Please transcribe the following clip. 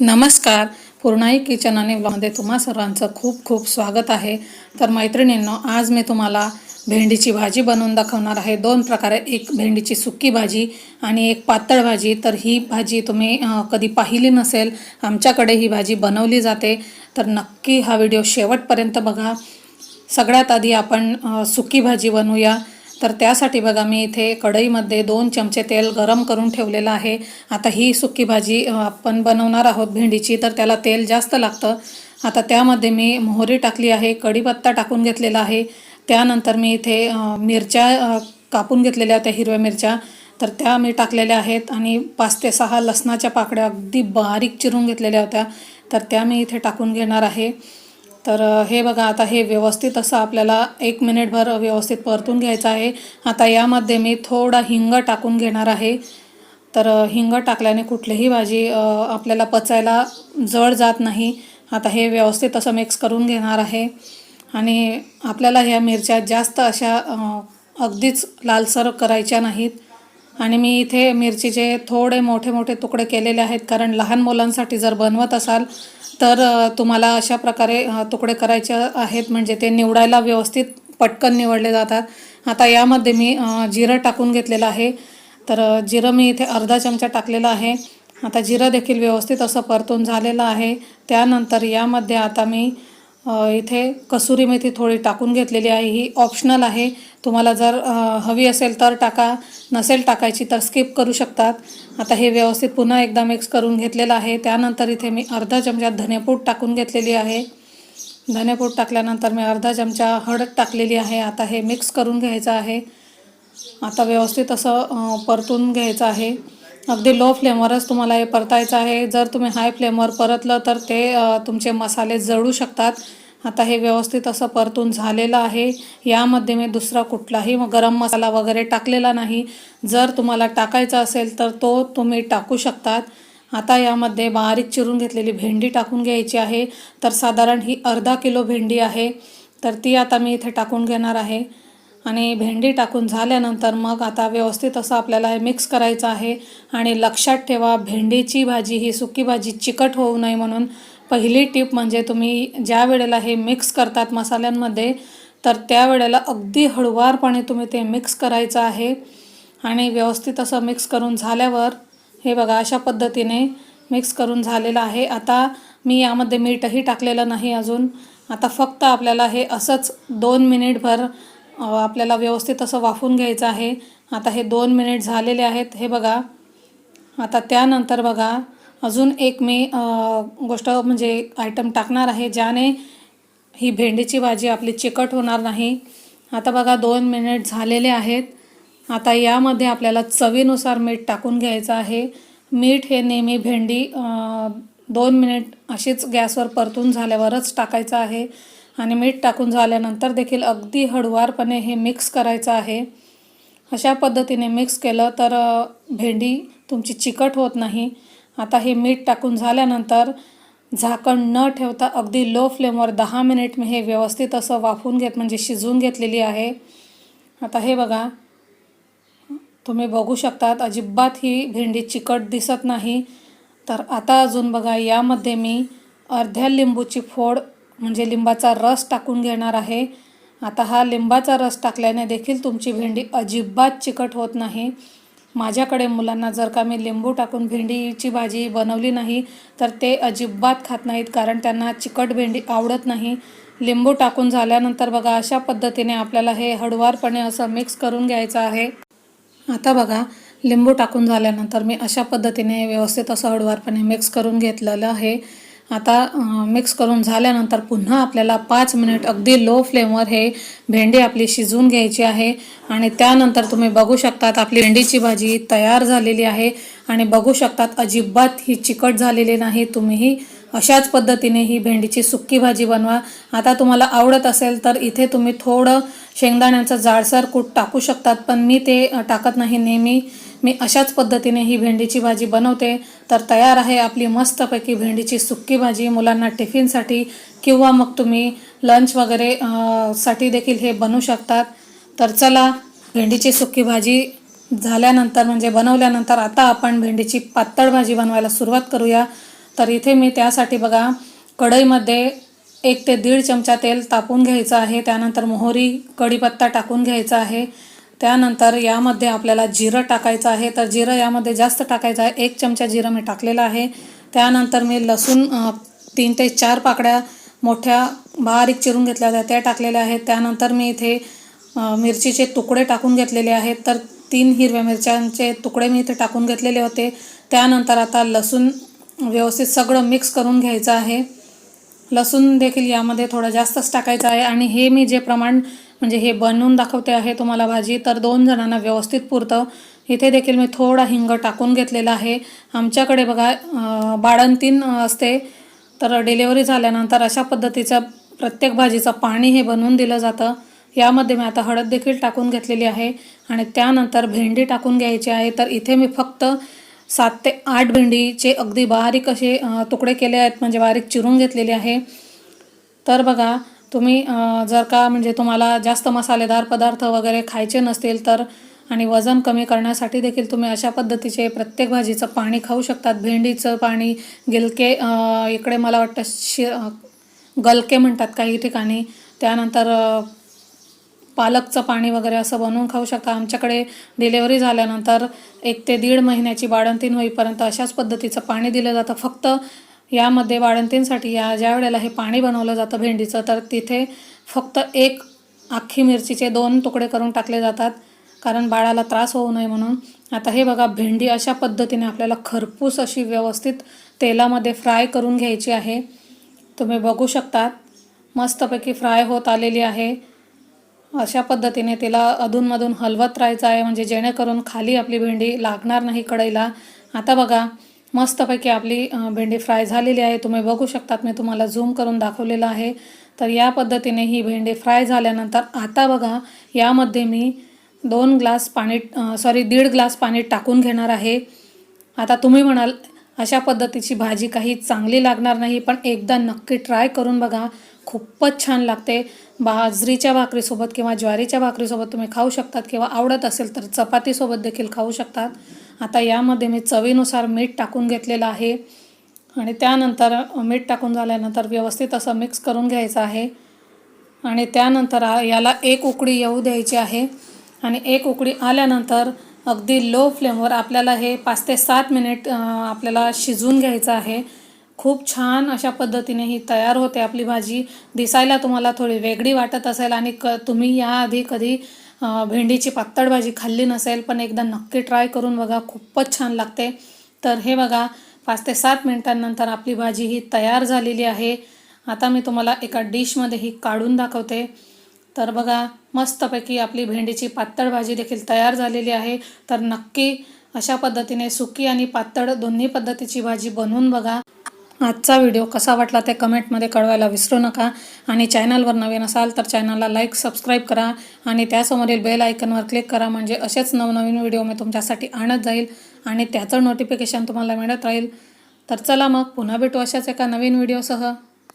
नमस्कार. पूर्णाई किचन आणि ब्लॉगमध्ये तुम्हा सर्वांचं खूप खूप स्वागत आहे. तर मैत्रिणींनो आज मी तुम्हाला भेंडीची भाजी बनवून दाखवणार आहे. दोन प्रकारे एक भेंडीची सुकी भाजी आणि एक पातळ भाजी. तर ही भाजी तुम्ही कधी पाहिली नसेल आमच्याकडे ही भाजी बनवली जाते. तर नक्की हा व्हिडिओ शेवटपर्यंत बघा. सगळ्यात आधी आपण सुकी भाजी बनवूया. तर त्यासाठी बघा मी इथे कढईमध्ये दोन चमचे तेल गरम करून ठेवलेलं आहे. आता ही सुकी भाजी आपण बनवणार आहोत भेंडीची तर त्याला तेल जास्त लागतं. आता त्यामध्ये मी मोहरी टाकली आहे कढीपत्ता टाकून घेतलेला आहे. त्यानंतर मी इथे मिरच्या कापून घेतलेल्या होत्या हिरव्या मिरच्या. तर त्या मी टाकलेल्या आहेत आणि पाच ते सहा लसणाच्या पाकड्या अगदी बारीक चिरून घेतलेल्या होत्या. तर त्या मी इथे टाकून घेणार आहे. तर हे बघा आता हे व्यवस्थित असं आपल्याला एक मिनिटभर व्यवस्थित परतून घ्यायचं आहे. आता यामध्ये मी थोडा हिंग टाकून घेणार आहे. तर हिंग टाकल्याने कुठलीही भाजी आपल्याला पचायला जड जात नाही. आता हे व्यवस्थित असं मिक्स करून घेणार आहे. आणि आपल्याला ह्या मिरच्या जास्त अशा अगदीच लालसर करायच्या नाहीत. आणि मी इथे मिरचीचे थोडे मोठे मोठे तुकडे केलेले आहेत. कारण लहान मुलांसाठी जर बनवत असाल तर तुम्हाला अशा प्रकारे तुकडे करायचे आहेत म्हणजे ते निवडायला व्यवस्थित पटकन निवडले जातात. आता यामध्ये मी जिरं टाकून घेतलेलं आहे. तर जिरं मी इथे अर्धा चमचा टाकलेला आहे. आता जिरं देखील व्यवस्थित असं परतून झालेलं आहे. त्यानंतर यामध्ये आता मी इथे कसुरी मेथी थोडी टाकून घेतलेली आहे. ही ऑप्शनल आहे. तुम्हाला जर हवी असेल तर टाका. नसेल टाकायची तर स्किप करू शकतात. आता हे व्यवस्थित पुन्हा एकदा मिक्स करून घेतलेलं आहे. त्यानंतर इथे मी अर्धा चमचा धनेपूड टाकून घेतलेली आहे. धनेपूड टाकल्यानंतर मी अर्धा चमचा हळद टाकलेली आहे. आता हे मिक्स करून घ्यायचं आहे. आता व्यवस्थित असं परतून घ्यायचं आहे. अगदी लो फ्लेमवरच तुम्हाला हे परतायचं आहे. जर तुम्ही हाय फ्लेमवर परतलं तर ते तुमचे मसाले जळू शकतात. आता हे व्यवस्थित असं परतून झालेलं आहे. यामध्ये मी दुसरा कुठलाही गरम मसाला वगैरे टाकलेला नाही. जर तुम्हाला टाकायचा असेल तर तो तुम्ही टाकू शकतात. आता यामध्ये बारीक चिरून घेतलेली भेंडी टाकून घ्यायची आहे. तर साधारण ही अर्धा किलो भेंडी आहे. तर ती आता मी इथे टाकून घेणार आहे. आणि भेंडी टाकून झाल्यानंतर मग आता व्यवस्थित असं आपल्याला हे मिक्स करायचं आहे. आणि लक्षात ठेवा भेंडीची भाजी ही सुकी भाजी चिकट होऊ नये म्हणून पहिली टीप म्हणजे तुम्ही ज्या वेळेला हे मिक्स करतात मसाल्यांमध्ये तर त्यावेळेला अगदी हळुवारपणे तुम्ही ते मिक्स करायचं आहे. आणि व्यवस्थित असं मिक्स करून झाल्यावर हे बघा अशा पद्धतीने मिक्स करून झालेलं आहे. आता मी यामध्ये मीठही टाकलेलं नाही अजून. आता फक्त आपल्याला हे असंच दोन मिनिटभर आपल्याला व्यवस्थित असं वाफून घ्यायचं आहे. आता हे दोन मिनिट झालेले आहेत. हे बघा. आता त्यानंतर बघा अजून एक मी गोष्ट म्हणजे आयटम टाकणार आहे ज्याने ही भेंडीची भाजी आपली चिकट होणार नाही. आता बघा दोन मिनिट झालेले आहेत. आता यामध्ये आपल्याला चवीनुसार मीठ टाकून घ्यायचं आहे. मीठ हे नेहमी भेंडी दोन मिनिट अशीच गॅसवर परतून झाल्यावरच टाकायचं आहे. आणि मीठ टाकून झाल्यानंतर देखील अगदी हळुवारपणे हे मिक्स करायचं आहे. अशा पद्धतीने मिक्स केलं तर भेंडी तुमची चिकट होत नाही. आता हे मीठ टाकून झाल्यानंतर झाकण न ठेवता अगदी लो फ्लेमवर दहा मिनिट मी हे व्यवस्थित असं वाफून घेत म्हणजे शिजवून घेतलेली आहे. आता हे बघा. तुम्ही बघू शकतात अजिबात ही भेंडी चिकट दिसत नाही. तर आता अजून बघा यामध्ये मी अर्ध्या लिंबूची फोड म्हणजे लिंबाचा रस टाकून घेणार आहे. आता हा लिंबाचा रस टाकल्याने देखील तुमची भेंडी अजिबात चिकट होत नाही. माझ्याकडे मुलांना जर का मी लिंबू टाकून भेंडीची भाजी बनवली नाही तर ते अजिबात खात नाहीत कारण त्यांना चिकट भेंडी आवडत नाही. लिंबू टाकून झाल्यानंतर बघा अशा पद्धतीने आपल्याला हे हळुवारपणे असं मिक्स करून घ्यायचं आहे. आता बघा लिंबू टाकून झाल्यानंतर मी अशा पद्धतीने व्यवस्थित असं हळुवारपणे मिक्स करून घेतलेलं आहे. आता मिक्स करून झाल्यानंतर पुन्हा आपल्याला पाच मिनिट अगदी लो फ्लेमवर हे भेंडी आपली शिजवून घ्यायची आहे. आणि त्यानंतर तुम्ही बघू शकतात आपली भेंडीची भाजी तयार झालेली आहे. आणि बघू शकतात अजिबात ही चिकट झालेली नाही. तुम्हीही अशाच पद्धतीने ही भेंडीची सुक्की भाजी बनवा. आता तुम्हाला आवडत असेल तर इथे तुम्ही थोडं शेंगदाण्याचं जाडसर कूट टाकू शकतात. पण मी ते टाकत नाही नेहमी. मी अशाच पद्धतीने ही भेंडीची भाजी बनवते. तर तयार आहे आपली मस्तपैकी भेंडीची सुक्की भाजी. मुलांना टिफिनसाठी किंवा मग तुम्ही लंच वगैरे साठी देखील हे बनवू शकतात. तर चला भेंडीची सुक्की भाजी झाल्यानंतर म्हणजे बनवल्यानंतर आता आपण भेंडीची पातळ भाजी बनवायला सुरुवात करूया. तर इथे मी त्यासाठी बघा कढईमध्ये एक ते दीड चमचा तेल तापून घ्यायचं आहे. त्यानंतर मोहरी कढीपत्ता टाकून घ्यायचा आहे. त्यानंतर यामध्ये आपल्याला जिरं टाकायचं आहे. तर जिरं यामध्ये जास्त टाकायचं आहे. एक चमचा जिरं मी टाकलेलं आहे. त्यानंतर मी लसूण तीन ते चार पाकड्या मोठ्या बारीक चिरून घेतल्या होत्या. त्या टाकलेल्या आहेत. त्यानंतर मी इथे मिरचीचे तुकडे टाकून घेतलेले आहेत. तर तीन हिरव्या मिरच्यांचे तुकडे मी इथे टाकून घेतलेले होते. त्यानंतर आता लसूण व्यवस्थित सगळं मिक्स करून घ्यायचं आहे. लसूण देखील यामध्ये थोडं जास्तच टाकायचं आहे. आणि हे मी जे प्रमाण म्हणजे हे बनवून दाखवते आहे तुम्हाला भाजी. तर दोन जणांना व्यवस्थित पुरतं. इथे देखील मी थोडा हिंग टाकून घेतलेला आहे. आमच्याकडे बघा बाळंतीन बाळंतीण असते. तर डिलेवरी झाल्यानंतर अशा पद्धतीचं प्रत्येक भाजीचं पाणी हे बनवून दिलं जातं. यामध्ये मी आता हळद देखील टाकून घेतलेली आहे. आणि त्यानंतर भेंडी टाकून घ्यायची आहे. तर इथे मी फक्त सात ते आठ भेंडीचे अगदी बारीक असे तुकडे केले आहेत. म्हणजे बारीक चिरून घेतलेले आहे. तर बघा तुम्ही जर का म्हणजे तुम्हाला जास्त मसालेदार पदार्थ वगैरे खायचे नसतील तर आणि वजन कमी करण्यासाठी देखील तुम्ही अशा पद्धतीचे प्रत्येक भाजीचं पाणी खाऊ शकतात. भेंडीचं पाणी गिलके इकडे मला वाटतं शि गलके म्हणतात काही ठिकाणी. त्यानंतर पालकचं पाणी वगैरे असं बनवून खाऊ शकता. आमच्याकडे डिलेवरी झाल्यानंतर एक ते दीड महिन्याची बाळंतीन होईपर्यंत अशाच पद्धतीचं पाणी दिलं जातं. फक्त यामध्ये वाळंतींसाठी या ज्या वेळेला हे पाणी बनवलं जातं भेंडीचं तर तिथे फक्त एक अख्खी मिरचीचे दोन तुकडे करून टाकले जातात कारण बाळाला त्रास होऊ नये म्हणून. आता हे बघा भेंडी अशा पद्धतीने आपल्याला खरपूस अशी व्यवस्थित तेलामध्ये फ्राय करून घ्यायची आहे. तुम्ही बघू शकतात मस्तपैकी फ्राय होत आलेली आहे. अशा पद्धतीने तिला अधूनमधून हलवत राहायचं आहे म्हणजे जेणेकरून खाली आपली भेंडी लागणार नाही कढईला. आता बघा मस्तपैकी आपली भेंडी फ्राय झालेली आहे. तुम्ही बघू शकतात मी तुम्हाला झूम करून दाखवलेलं आहे. तर या पद्धतीने ही भेंडी फ्राय झाल्यानंतर आता बघा यामध्ये मी दोन ग्लास पाणी सॉरी दीड ग्लास पाणी टाकून घेणार आहे. आता तुम्ही म्हणाल अशा पद्धतीची भाजी काही चांगली लागणार नाही पण एकदा नक्की ट्राय करून बघा. खूपच छान लागते. बाजरीच्या भाकरीसोबत किंवा ज्वारीच्या भाकरीसोबत तुम्ही खाऊ शकतात किंवा आवडत असेल तर चपातीसोबत देखील खाऊ शकतात. आता यामध्ये मी चवीनुसार मीठ टाकून घेतलेलं आहे. आणि त्यानंतर मीठ टाकून झाल्यानंतर व्यवस्थित असं मिक्स करून घ्यायचं आहे. आणि त्यानंतर याला एक उकडी येऊ द्यायची आहे. आणि एक उकडी आल्यानंतर अगदी लो फ्लेमवर आपल्याला हे पाच ते सात मिनिट आपल्याला शिजवून घ्यायचं आहे. खूप छान अशा पद्धतीने ही तयार होते आपली भाजी. दिसायला तुम्हाला थोडी वेगळी वाटत असेल आणि क तुम्ही याआधी कधी भेंडीची पातळ भाजी खाल्ली नसेल पण एकदा नक्की ट्राय करून बघा खूपच छान लागते. तर हे बघा पाच ते सात मिनिटांनंतर आपली भाजी ही तयार झालेली आहे. आता मी तुम्हाला एका डिशमध्ये ही काढून दाखवते. तर बघा मस्तपैकी आपली भेंडीची पातळ भाजी देखील तयार झालेली आहे. तर नक्की अशा पद्धतीने सुकी आणि पातळ दोन्ही पद्धतीची भाजी बनवून बघा. आजचा व्हिडिओ कसा वाटला ते कमेंटमध्ये कळवायला विसरू नका. आणि चॅनलवर नवीन असाल तर चॅनलला लाईक सबस्क्राईब करा. आणि त्यासमोरील बेल आयकनवर क्लिक करा म्हणजे असेच नवनवीन व्हिडिओ मी तुमच्यासाठी आणत जाईल आणि त्याचं नोटिफिकेशन तुम्हाला मिळत राहील. तर चला मग पुन्हा भेटू अशाच एका नवीन व्हिडिओसह.